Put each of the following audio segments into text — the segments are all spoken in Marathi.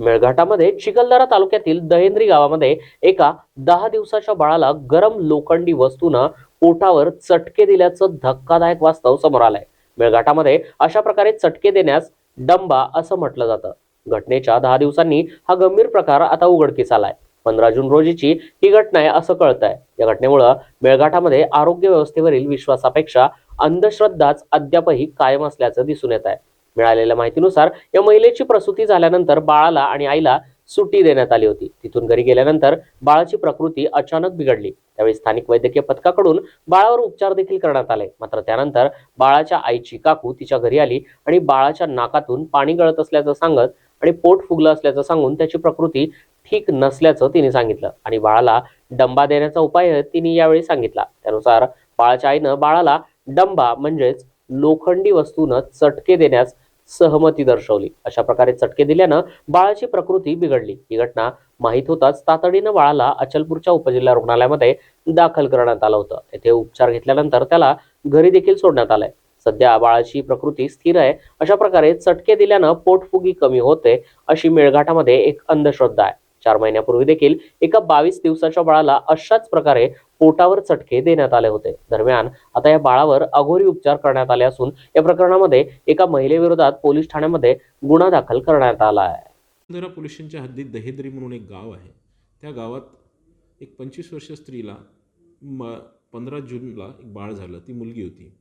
मेळघाटामध्ये चिखलदरा तालुक्यातील दहेंद्री गावामध्ये एका दहा दिवसाच्या बाळाला गरम लोखंडी वस्तूनं पोटावर चटके दिल्याचं धक्कादायक वास्तव समोर आलंय. मेळघाटामध्ये अशा प्रकारे चटके देण्यास डंबा असं म्हटलं जातं. घटनेच्या दहा दिवसांनी हा गंभीर प्रकार आता उघडकीस आलाय. पंधरा जून रोजीची ही घटना आहे असं कळत आहे या घटनेमुळं मेळघाटामध्ये आरोग्य व्यवस्थेवरील विश्वासापेक्षा अंधश्रद्धाच अद्यापही कायम असल्याचं दिसून येत आहे मिळालेल्या माहितीनुसार या महिलेची प्रसूती झाल्यानंतर बाळाला आणि आईला सुट्टी देण्यात आली होती. तिथून घरी गेल्यानंतर बाळाची प्रकृती अचानक बिघडली. त्यावेळी स्थानिक वैद्यकीय पथकाकडून बाळावर उपचार देखील करण्यात आले. मात्र त्यानंतर बाळाच्या आईची काकू तिच्या घरी आली आणि बाळाच्या नाकातून पाणी गळत असल्याचं सांगत आणि पोट फुगलं असल्याचं सांगून त्याची प्रकृती ठीक नसल्याचं तिने सांगितलं आणि बाळाला डंबा देण्याचा उपाय तिने यावेळी सांगितला. त्यानुसार बाळाच्या आईनं बाळाला डंबा म्हणजेच लोखंडी वस्तूनं चटके देण्यास सहमती दर्शवली. अशा प्रकारे चटके दिल्यानं बाळाची प्रकृती बिघडली. ही घटना माहीत होताच तातडीनं बाळाला अचलपूरच्या उपजिल्हा रुग्णालयामध्ये दाखल करण्यात आलं होतं. येथे उपचार घेतल्यानंतर त्याला घरी देखील सोडण्यात आलंय. सध्या बाळाची प्रकृती स्थिर आहे. अशा प्रकारे चटके दिल्यानं पोटफुगी कमी होते अशी मेळघाटामध्ये एक अंधश्रद्धा आहे. चार महिन्यापूर्वी देखील एका बावीस दिवसाच्या बाळाला अशाच प्रकारे पोटावर चटके देण्यात आले होते. दरम्यान आता या बाळावर अघोरी उपचार करण्यात आले असून या प्रकरणामध्ये एका महिलेविरोधात पोलीस ठाण्यामध्ये गुन्हा दाखल करण्यात आला आहे. वसुंधरा पोलीस हद्दीत दहेद्री म्हणून एक गाव आहे. त्या गावात एक पंचवीस वर्ष स्त्रीला म पंधरा जूनला एक बाळ झालं. ती मुलगी होती.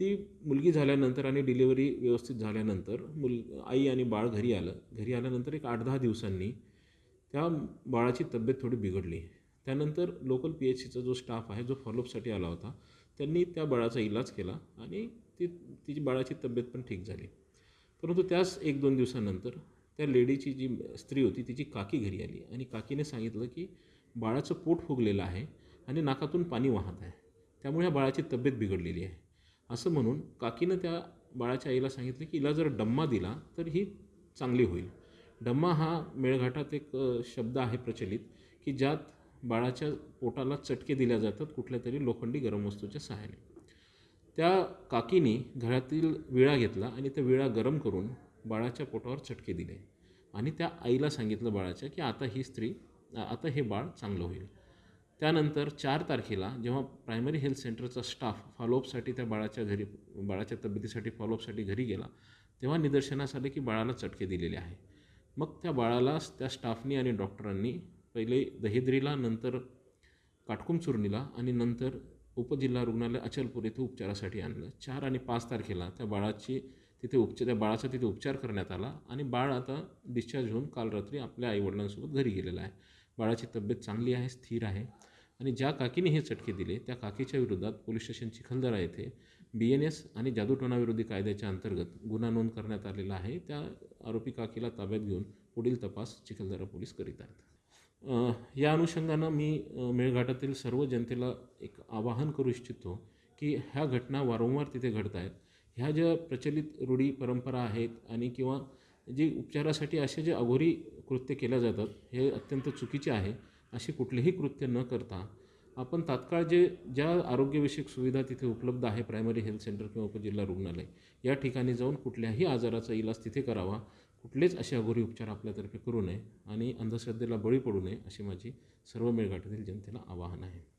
ती मुलगी झाल्यानंतर आणि डिलिव्हरी व्यवस्थित झाल्यानंतर मुल आई आणि बाळ घरी आलं. घरी आल्यानंतर एक आठ दहा दिवसांनी त्या बाळाची तब्येत थोडी बिघडली. त्यानंतर लोकल पी एच सीचा जो स्टाफ आहे जो फॉलोअपसाठी आला होता त्यांनी त्या बाळाचा इलाज केला आणि ती तिची बाळाची तब्येत पण ठीक झाली. परंतु त्याच एक दोन दिवसानंतर त्या लेडीची जी स्त्री होती तिची काकी घरी आली आणि काकीने सांगितलं की बाळाचं पोट फुगलेलं आहे आणि नाकातून पाणी वाहत आहे. त्यामुळे या बाळाची तब्येत बिघडलेली आहे. असं म्हणून काकीनं त्या बाळाच्या आईला सांगितलं की हिला जर डम्मा दिला तर ही चांगली होईल. डम्मा हा मेळघाटात एक शब्द आहे प्रचलित की ज्यात बाळाच्या पोटाला चटके दिल्या जातात कुठल्या तरी लोखंडी गरम वस्तूच्या सहाय्याने. त्या काकीने घरातील विळा घेतला आणि त्या विळा गरम करून बाळाच्या पोटावर चटके दिले. आणि त्या आईला सांगितलं बाळाच्या की आता ही स्त्री आता हे बाळ चांगलं होईल. त्यानंतर चार तारखेला जेव्हा प्रायमरी हेल्थ सेंटरचा स्टाफ फॉलोअपसाठी त्या बाळाच्या घरी बाळाच्या तब्येतीसाठी फॉलोअपसाठी घरी गेला तेव्हा निदर्शनास आले की बाळाला चटके दिलेले आहे. मग त्या बाळाला त्या स्टाफनी आणि डॉक्टरांनी पहिले दहिद्रीला नंतर काटकुमचुर्णीला आणि नंतर उपजिल्हा रुग्णालय अचलपूर येथे उपचारासाठी आणलं. चार आणि पाच तारखेला त्या बाळाची तिथे उपचार त्या बाळाचा तिथे उपचार करण्यात आला आणि बाळ आता डिस्चार्ज होऊन काल रात्री आपल्या आईवडिलांसोबत घरी गेलेला आहे. बाळाची तब्येत चांगली आहे स्थिर आहे. आणि ज्या काकीने हे चटके दिले त्या काकीच्या विरोधात पोलीस स्टेशन चिखलदरा येथे बी एन एस आणि जादूटोणाविरोधी कायद्याच्या अंतर्गत गुन्हा नोंद करण्यात आलेला आहे. त्या आरोपी काकीला ताब्यात घेऊन पुढील तपास चिखलदरा पोलीस करीत आहेत. या अनुषंगानं मी मेळघाटातील सर्व जनतेला एक आवाहन करू इच्छितो की ह्या घटना वारंवार तिथे घडत आहेत. ह्या ज्या प्रचलित रूढी परंपरा आहेत आणि किंवा जे उपचारासाठी असे जे अघोरी कृत्य केल्या जातात हे अत्यंत चुकीचे आहे. अशी कुठलीही कृत्य न करता आपण तात्काळ जे ज्या आरोग्यविषयक सुविधा तिथे उपलब्ध आहे प्रायमरी हेल्थ सेंटर किंवा उपजिल्हा रुग्णालय या ठिकाणी जाऊन कुठल्याही आजाराचा इलाज तिथे करावा. कुठलेच असे अघोरी उपचार आपल्यातर्फे करू नये आणि अंधश्रद्धेला बळी पडू नये अशी माझी सर्व मेळघाटातील जनतेला आवाहन आहे.